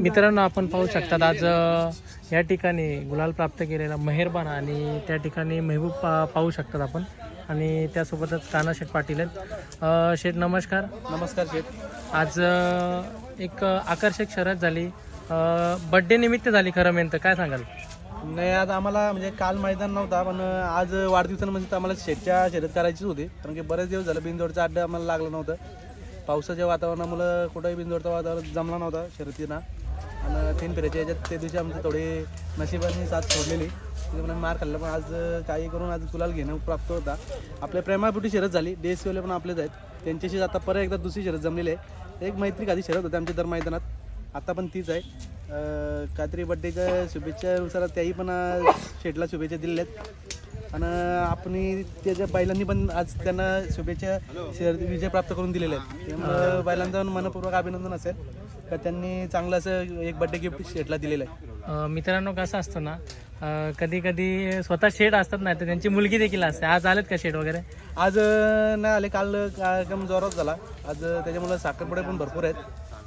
मित्रांनो आपण पाहू शकतात आज या ठिकाणी गुलाल प्राप्त केलेला मेहरबान आणि त्या ठिकाणी महबूब पा पाहू शकतात आपण. आणि त्यासोबतच काना शेठ पाटील आहेत. शेठ नमस्कार. नमस्कार शेठ. आज एक आकर्षक शर्यत झाली. बड्डे निमित्त झाली खरं मेन तर काय सांगाल? नाही आज आम्हाला म्हणजे काल मैदान नव्हता पण आज वाढदिवसानिमित्त आम्हाला शेतच्या शर्यत करायचीच होती. कारण की बरेच दिवस झालं बिंदोडचा अड्डा आम्हाला लागलं नव्हतं. पावसाच्या वातावरणामुळं कुठंही बिंदोडचा वातावरण जमला नव्हता शर्यतीनं. आणि तीन फेऱ्याच्या याच्यात ते दिवशी आमची थोडी नशिबाने साथ सोडलेली. त्याच्यामुळे मार खाल्ला पण आज काही करून आज गुलाल घेणं प्राप्त होता. आपल्या प्रेमापुटी शर्यत झाली. डी एस पण आपलेच आहेत. त्यांच्याशीच आता परत एकदा दुसरी शर्यत जमलेली आहे. एक मैत्री आधी शर्यत होते आमच्या दर मैदानात. आता पण तीच आहे. काहीतरी बड्डेच्या शुभेच्छानुसार त्याही पण शेटला शुभेच्छा दिलेल्या आहेत. आणि आपण त्याच्या बैलांनी पण आज त्यांना शुभेच्छा विजय प्राप्त करून दिलेले आहेत. त्यामुळं बैलांचं पण मनपूर्वक अभिनंदन असेल. का त्यांनी चांगलं असं एक बड्डे गिफ्ट शेठला दिलेलं आहे. मित्रांनो कसं असतं ना कधी कधी स्वतः शेड असतात नाही तर त्यांची मुलगी देखील असते. आज आलेत का शेड वगैरे? आज नाही आले. काल कार्यक्रम जोरात झाला. आज त्याच्यामुळे साखरपुडे पण भरपूर आहेत.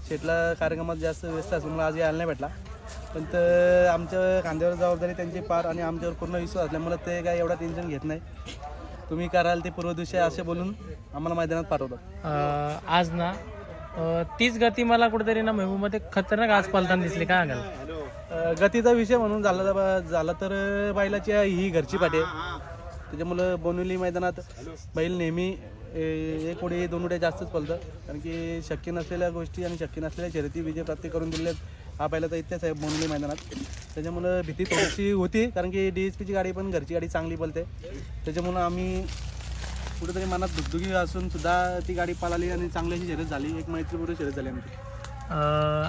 शेटला कार्यक्रमात जास्त व्यस्त असल्यामुळे आज यायला नाही भेटला. पण तर आमच्या खांद्यावर जबाबदारी त्यांची पार आणि आमच्यावर पूर्ण विश्वास असल्यामुळे ते काय एवढा टेन्शन घेत नाही. तुम्ही कराल ते पूर्व दिवशी असे बोलून आम्हाला मैदानात पाठवतात. अ, आज ना अ, तीच गती मला कुठेतरी ना महबूबमध्ये खतरनाक आज पलताना दिसली काय सांगाल? अं, गतीचा विषय म्हणून झाला तर- झाला तर बैलाची ही घरची पाठी आहे त्याच्यामुळं बोनिवली मैदानात बैल नेहमी ए, एक उडी दोन उड्या जास्तच पलतं कारण की शक्य नसलेल्या गोष्टी आणि शक्य नसलेल्या शर्यती विजय प्राप्त करून दिले हा बैलाचा इतिहास आहे बोनिवली मैदानात. त्याच्यामुळं भीती थोडीशी होती कारण की डी एस पीची गाडी पण घरची गाडी चांगली पलते त्याच्यामुळं आम्ही कुठेतरी मनात दुगदुगी असून सुद्धा ती गाडी पळाली आणि चांगली अशी शर्यत झाली. एक मैत्रीपूर्व शर्यत झाली आमची.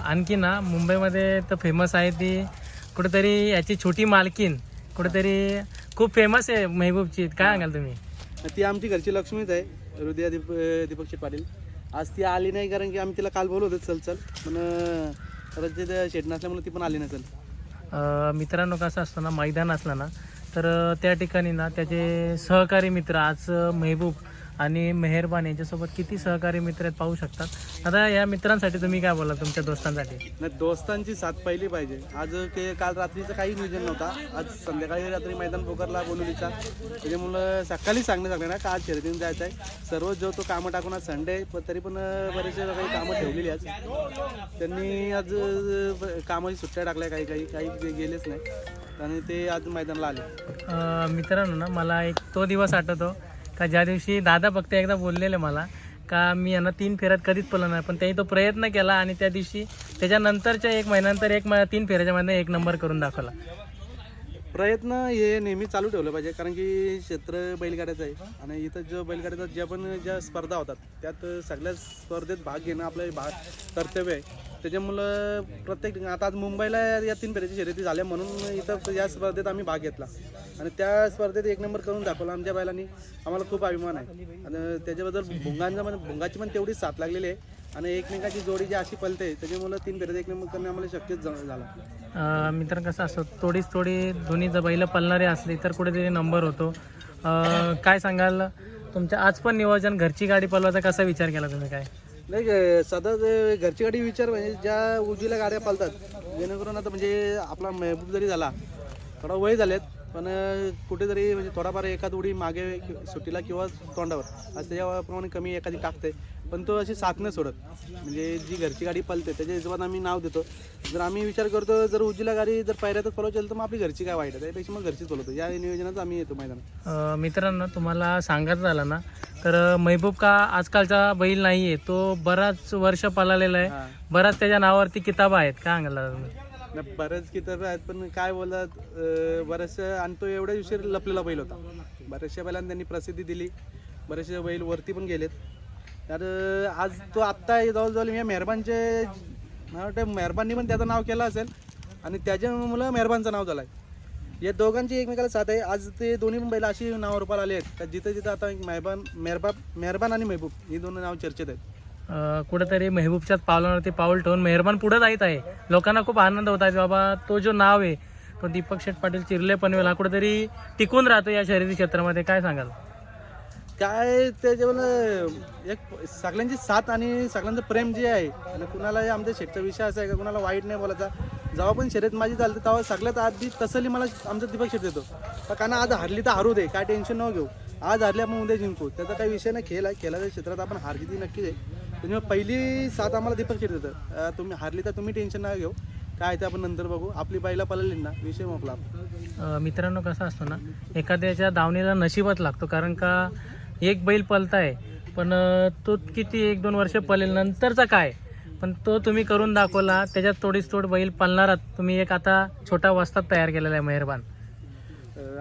आणखी ना मुंबईमध्ये तर फेमस आहे ती कुठेतरी याची छोटी मालकीन कुठेतरी खूप फेमस आहे महबूबची. काय सांगाल तुम्ही? ती आमची घरची लक्ष्मीच आहे हृदया दीप दीपक पाटील आज ती आली नाही कारण की आम्ही तिला काल बोलवतो चल चल. पण अं, शेड नसल्यामुळे ती पण आली नसेल. अ, मित्रांनो कसं असतं ना मैदान असलं ना तर त्या ठिकाणी ना त्याचे सहकारी मित्र आज अ, आणि मेहरबान यांच्यासोबत किती सहकारी मित्र आहेत पाहू शकतात. आता या मित्रांसाठी तुम्ही काय बोला तुमच्या दोस्तांसाठी? नाही दोस्तांची साथ पहिली पाहिजे. आज के काल रात्रीचं काही नियोजन नव्हता. आज संध्याकाळी रात्री मैदान पोकारला बोलवलीचा. त्याच्यामुळं सकाळी सांगणं सांगणार ना का आज शर्यतीने जायचं आहे? सर्व जो तो कामं टाकून आज संडे पण तरी पण बरेचसे काही कामं ठेवलेली आज त्यांनी आज कामाची सुट्ट्या टाकल्या काही काही काही गेलेच नाही. आणि ते आज मैदानाला आले. मित्रांनो ना मला एक तो दिवस आठवतो. का ज्या दिवशी दादा फक्त एकदा बोललेले मला का मी यांना तीन फेऱ्यात कधीच पडलं नाही पण त्यांनी तो प्रयत्न केला आणि त्या दिवशी त्याच्यानंतरच्या एक महिन्यानंतर एक तीन फेऱ्याच्या मध्ये एक नंबर करून दाखवला. प्रयत्न हे नेहमी चालू ठेवलं पाहिजे कारण की क्षेत्र बैलगाड्याचं आहे. आणि इथं जो बैलगाड्याचा ज्या पण ज्या स्पर्धा होतात त्यात सगळ्या स्पर्धेत भाग घेणं आपलं भाग कर्तव्य आहे. त्याच्यामुळं प्रत्येक आता आज मुंबईला या तीन फेऱ्याची शर्यती झाल्या म्हणून इथं या स्पर्धेत आम्ही भाग घेतला. आणि त्या स्पर्धेत एक नंबर करून दाखवला आमच्या बैलांनी. आम्हाला खूप अभिमान आहे. आणि त्याच्याबद्दल भुंगांचा म्हणजे भुंगाची पण तेवढीच साथ लागलेली आहे. आणि एकमेकाची जोडी जी अशी पलते त्याच्यामुळं तीन फेऱ्यात एक नंबर करणं आम्हाला शक्यच झालं. अ, मित्र कसं असतं थोडीच थोडी दोन्ही जर बैल पलणारे असली तर कुठेतरी नंबर होतो. अ, काय सांगाल? तुमच्या आज पण नियोजन घरची गाडी पलवायचा कसा विचार केला तुम्ही काय? नाही ग- सदा घरची गाडी विचार म्हणजे ज्या उजवीला गाड्या पालतात जेणेकरून आता म्हणजे आपला महबूब जरी झाला थोडा वय झालेत पण कुठेतरी म्हणजे थोडाफार एखाद उडी मागे सुट्टीला किंवा तोंडावर आज त्याच्याप्रमाणे कमी एखादी टाकते. पण तो अशी साथ नाही सोडत. म्हणजे जी घरची गाडी पलते त्याच्या हिशोबात आम्ही नाव देतो. जर आम्ही विचार करतो जर उजवीला गाडी जर पायऱ्यातच पळवायची असेल तर मग आपली घरची काय वाईट आहे? त्यापेक्षा मग घरचीच पळवतो या नियोजनात आम्ही येतो मैदानात. मित्रांनो तुम्हाला सांगायचं झालं ना तर महबूब का आजकालचा बैल नाही आहे तो बराच वर्ष पळालेला आहे. बराच त्याच्या नावावरती किताब आहेत. काय सांगायला तुम्ही नाही, बरेच किताब आहेत पण काय बोलतात अं, आणि तो एवढ्या दिवशी लपलेला बैल होता. बऱ्याचशा बैलांना त्यांनी प्रसिद्धी दिली बरेचसे बैल वरती पण गेलेत. तर अं, आज तो आत्ता जवळजवळ मी मेहरबानचे मला वाटतं मेहरबाननी पण त्याचं नाव केलं असेल आणि त्याच्या मुलं मेहरबानचं नाव झालं आहे या दोघांची एकमेकाला साथ आहे. आज ते दोन्ही पण बैल अशी नाव रुपाला आले आहेत. का जिथं जिथं आता मेहरबान मेहरबाब मेहरबान आणि मेहबूब ही दोन नाव चर्चेत आहेत. कुठेतरी मेहबूबच्याच पावलावरती पाऊल ठेवून मेहरबान पुढे जायत आहे. लोकांना खूप आनंद होत आहे बाबा तो जो नाव आहे तो दीपक शेठ पाटील चिरले पनवेल हा कुठेतरी टिकून राहतो या शर्यती क्षेत्रामध्ये. काय सांगाल? काय त्याच्यावर एक सगळ्यांची साथ आणि सगळ्यांचं प्रेम जे आहे आणि कुणाला आमच्या शेटचा विषय असा आहे का कुणाला वाईट नाही बोलायचा. जेव्हा पण शर्यत माझी चालते तेव्हा सगळ्यात आधी तसली मला आमचा दीपक शेट देतो का कारण आज हारली तर हारू दे काय टेन्शन न घेऊ. आज हरली आपण उद्या जिंकू. त्याचा काही विषय नाही खेळ आहे खेळाच्या क्षेत्रात आपण हार किती नक्कीच आहे. त्याच्यामुळे पहिली साथ आम्हाला दीपक शेट देतं तुम्ही हारली तर तुम्ही टेन्शन नका घेऊ. काय ते आपण नंतर बघू. आपली बाईला पळाली ना विषय मोकला मित्रांनो कसं असतं ना एखाद्याच्या दावणीला नशिबात लागतो कारण का एक बैल पलताय पण तो किती एक दोन वर्ष पळेल नंतरचा काय? पण तो तुम्ही करून दाखवला त्याच्यात थोडीच थोड बैल पळणारात तुम्ही एक आता छोटा वस्ताद तयार केलेला आहे मेहरबान.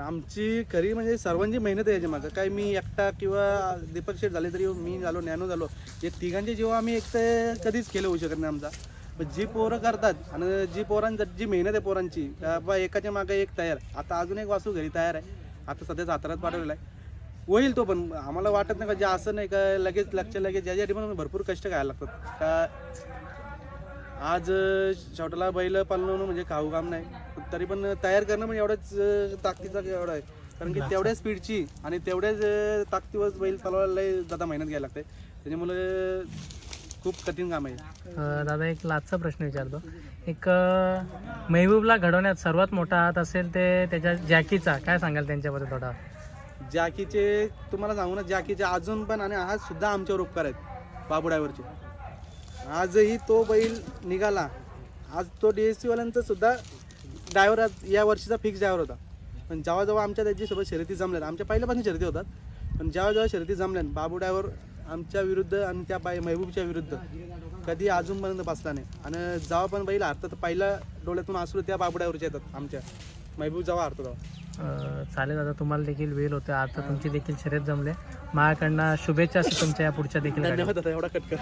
आमची खरी म्हणजे सर्वांची मेहनत आहे याच्या मागं. काय मी एकटा किंवा दीपक शेठ झाले तरी मी झालो नॅनो झालो हे तिघांचे जेव्हा आम्ही एक तर कधीच केलं होऊ शकत नाही आमचा. पण जी पोरं करतात आणि जी पोरांची जी मेहनत आहे पोरांची बा एकाच्या मागे एक तयार. आता अजून एक वासू घरी तयार आहे. आता सध्या सातारात पाठवलेला आहे. होईल तो पण आम्हाला वाटत नाही का जे असं नाही का लगेच लक्ष लगेच ज्यासाठी पण भरपूर कष्ट घ्यायला लागतात. का आज शेवटाला बैल पालणं म्हणजे खाऊ काम नाही. तरी पण तयार करणं म्हणजे एवढंच अं, ताकदीचा एवढा आहे. कारण की तेवढ्या स्पीडची आणि तेवढ्याच ताकदीवर बैल चालवायला जादा मेहनत घ्यायला लागते. त्याच्यामुळे खूप कठीण काम आहे. दादा एक लाचचा प्रश्न विचारतो. एक महबूबला घडवण्यात सर्वात मोठा हात असेल ते त्याच्या जॅकीचा. काय सांगाल त्यांच्याबद्दल थोडा? जॅकीचे तुम्हाला सांगू ना जॅकीचे अजून पण आणि आज सुद्धा आमच्यावर उपकार आहेत बाबू ड्रायव्हरचे आजही तो बैल निघाला. आज तो डी एस सीवाल्यांचा सुद्धा ड्रायव्हर या वर्षीचा फिक्स ड्रायव्हर होता. पण जेव्हा जेव्हा आमच्या त्याच्यासोबत शर्यती जमल्यात आमच्या पहिल्यापासून शर्यती होतात पण जेव्हा जेव्हा शर्यती जमल्यात बाबू ड्रायव्हर आमच्या विरुद्ध आणि त्या बाई महबूबच्या विरुद्ध कधी अजूनपर्यंत बसला नाही. आणि जेव्हा पण बैल हारतात पहिल्या डोळ्यातून आसरू त्या बाबू ड्रायव्हरचे येतात आमच्या. महबूब जेव्हा हारतो तेव्हा. चालेल दादा तुम्हाला देखील वेळ होते. आता तुमची देखील शर्यत जमले. माझ्याकडनं शुभेच्छा असतील तुमच्या या पुढच्या देखील. धन्यवाद दादा एवढा कट कर